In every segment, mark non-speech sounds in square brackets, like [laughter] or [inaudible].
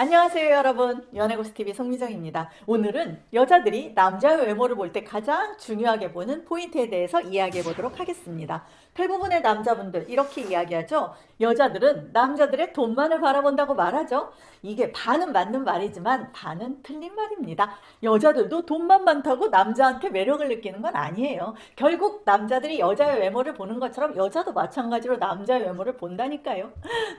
안녕하세요 여러분. 연애고스TV 송미정입니다. 오늘은 여자들이 남자의 외모를 볼 때 가장 중요하게 보는 포인트에 대해서 이야기해 보도록 하겠습니다. 대부분의 남자분들 이렇게 이야기하죠. 여자들은 남자들의 돈만을 바라본다고 말하죠. 이게 반은 맞는 말이지만 반은 틀린 말입니다. 여자들도 돈만 많다고 남자한테 매력을 느끼는 건 아니에요. 결국 남자들이 여자의 외모를 보는 것처럼 여자도 마찬가지로 남자의 외모를 본다니까요.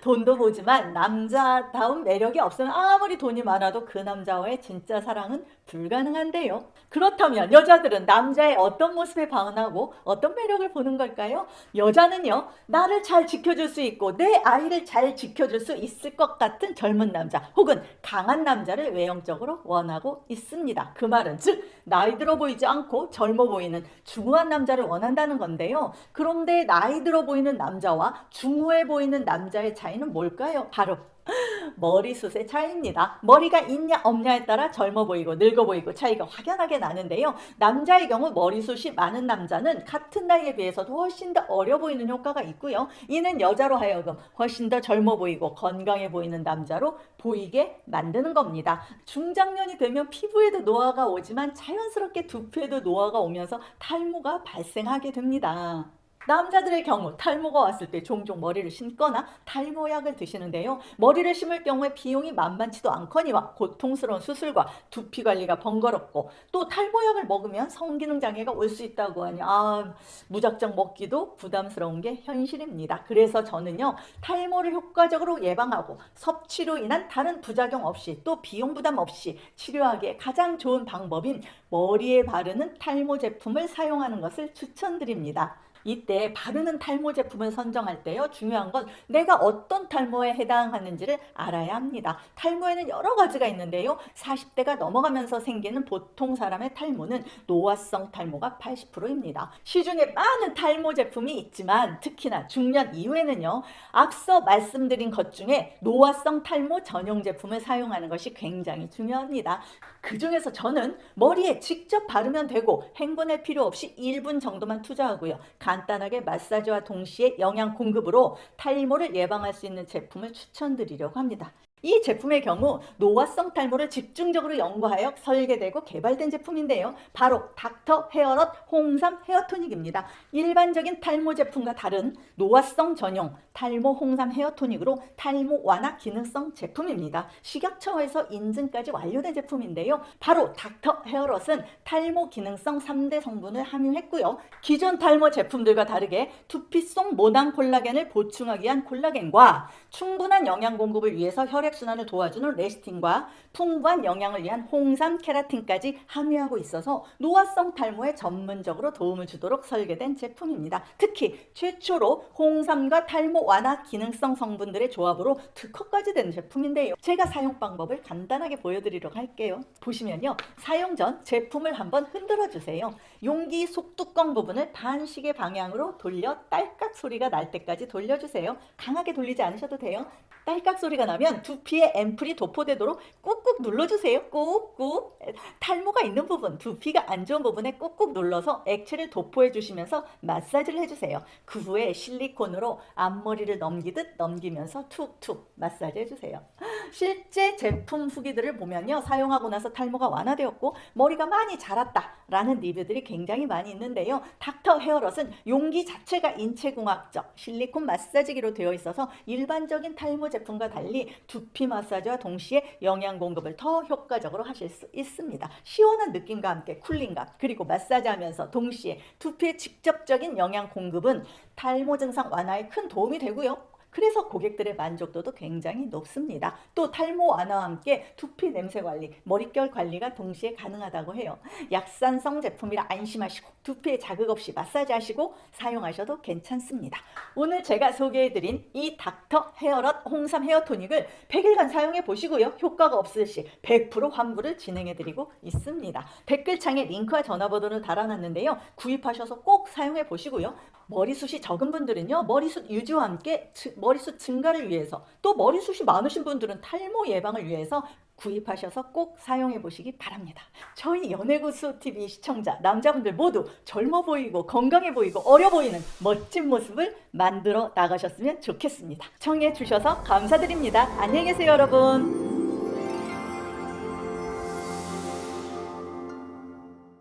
돈도 보지만 남자다운 매력이 없으면 아무리 돈이 많아도 그 남자와의 진짜 사랑은 불가능한데요. 그렇다면 여자들은 남자의 어떤 모습에 반응하고 어떤 매력을 보는 걸까요? 여자는요, 나를 잘 지켜줄 수 있고 내 아이를 잘 지켜줄 수 있을 것 같은 젊은 남자 혹은 강한 남자를 외형적으로 원하고 있습니다. 그 말은 즉, 나이 들어 보이지 않고 젊어 보이는 중후한 남자를 원한다는 건데요. 그런데 나이 들어 보이는 남자와 중후해 보이는 남자의 차이는 뭘까요? 바로 [laughs] 머리숱의 차이입니다. 머리가 있냐 없냐에 따라 젊어 보이고 늙어 보이고 차이가 확연하게 나는데요. 남자의 경우 머리숱이 많은 남자는 같은 나이에 비해서도 훨씬 더 어려 보이는 효과가 있고요. 이는 여자로 하여금 훨씬 더 젊어 보이고 건강해 보이는 남자로 보이게 만드는 겁니다. 중장년이 되면 피부에도 노화가 오지만 자연스럽게 두피에도 노화가 오면서 탈모가 발생하게 됩니다. 남자들의 경우 탈모가 왔을 때 종종 머리를 심거나 탈모약을 드시는데요. 머리를 심을 경우에 비용이 만만치도 않거니와 고통스러운 수술과 두피 관리가 번거롭고 또 탈모약을 먹으면 성기능 장애가 올 수 있다고 하니 아 무작정 먹기도 부담스러운 게 현실입니다. 그래서 저는요 탈모를 효과적으로 예방하고 섭취로 인한 다른 부작용 없이 또 비용 부담 없이 치료하기에 가장 좋은 방법인 머리에 바르는 탈모 제품을 사용하는 것을 추천드립니다. 이때 바르는 탈모 제품을 선정할 때요 중요한 건 내가 어떤 탈모에 해당하는지를 알아야 합니다. 탈모에는 여러 가지가 있는데요. 40대가 넘어가면서 생기는 보통 사람의 탈모는 노화성 탈모가 80%입니다. 시중에 많은 탈모 제품이 있지만 특히나 중년 이후에는요. 앞서 말씀드린 것 중에 노화성 탈모 전용 제품을 사용하는 것이 굉장히 중요합니다. 그 중에서 저는 머리에 직접 바르면 되고 헹궈낼 필요 없이 1분 정도만 투자하고요. 간단하게 마사지와 동시에 영양 공급으로 탈모를 예방할 수 있는 제품을 추천드리려고 합니다. 이 제품의 경우 노화성 탈모를 집중적으로 연구하여 설계되고 개발된 제품인데요. 바로 닥터 헤어럿 홍삼 헤어토닉입니다. 일반적인 탈모 제품과 다른 노화성 전용 탈모 홍삼 헤어토닉으로 탈모 완화 기능성 제품입니다. 식약처에서 인증까지 완료된 제품인데요. 바로 닥터 헤어럿은 탈모 기능성 3대 성분을 함유했고요. 기존 탈모 제품들과 다르게 두피 속 모낭 콜라겐을 보충하기 위한 콜라겐과 충분한 영양 공급을 위해서 혈액 순환을 도와주는 레시틴과 풍부한 영양을 위한 홍삼 케라틴까지 함유하고 있어서 노화성 탈모에 전문적으로 도움을 주도록 설계된 제품입니다. 특히 최초로 홍삼과 탈모 완화 기능성 성분들의 조합으로 특허까지 된 제품인데요. 제가 사용 방법을 간단하게 보여드리도록 할게요. 보시면요. 사용 전 제품을 한번 흔들어 주세요. 용기 속뚜껑 부분을 반시계 방향으로 돌려 딸깍 소리가 날 때까지 돌려주세요. 강하게 돌리지 않으셔도 돼요. 딸깍 소리가 나면 두 피에 앰플이 도포되도록 꾹꾹 눌러주세요. 꾹꾹. 탈모가 있는 부분, 두피가 안 좋은 부분에 꾹꾹 눌러서 액체를 도포해 주시면서 마사지를 해주세요. 그 후에 실리콘으로 앞머리를 넘기듯 넘기면서 툭툭 마사지 해주세요. 실제 제품 후기들을 보면요. 사용하고 나서 탈모가 완화되었고 머리가 많이 자랐다라는 리뷰들이 굉장히 많이 있는데요. 닥터 헤어럿은 용기 자체가 인체공학적 실리콘 마사지기로 되어 있어서 일반적인 탈모 제품과 달리 두피 마사지와 동시에 영양 공급을 더 효과적으로 하실 수 있습니다. 시원한 느낌과 함께 쿨링감 그리고 마사지하면서 동시에 두피에 직접적인 영양 공급은 탈모 증상 완화에 큰 도움이 되고요. 그래서 고객들의 만족도도 굉장히 높습니다. 또 탈모 완화와 함께 두피 냄새 관리, 머릿결 관리가 동시에 가능하다고 해요. 약산성 제품이라 안심하시고 두피에 자극 없이 마사지하시고 사용하셔도 괜찮습니다. 오늘 제가 소개해드린 이 닥터 헤어럿 홍삼 헤어토닉을 100일간 사용해 보시고요. 효과가 없을 시 100% 환불을 진행해드리고 있습니다. 댓글창에 링크와 전화번호를 달아놨는데요. 구입하셔서 꼭 사용해 보시고요. 머리숱이 적은 분들은요, 머리숱 유지와 함께 즈- 머리숱 증가를 위해서 또 머리숱이 많으신 분들은 탈모 예방을 위해서 구입하셔서 꼭 사용해 보시기 바랍니다. 저희 연예구수 TV 시청자 남자분들 모두 젊어 보이고 건강해 보이고 어려 보이는 멋진 모습을 만들어 나가셨으면 좋겠습니다. 청해 주셔서 감사드립니다. 안녕히 계세요, 여러분.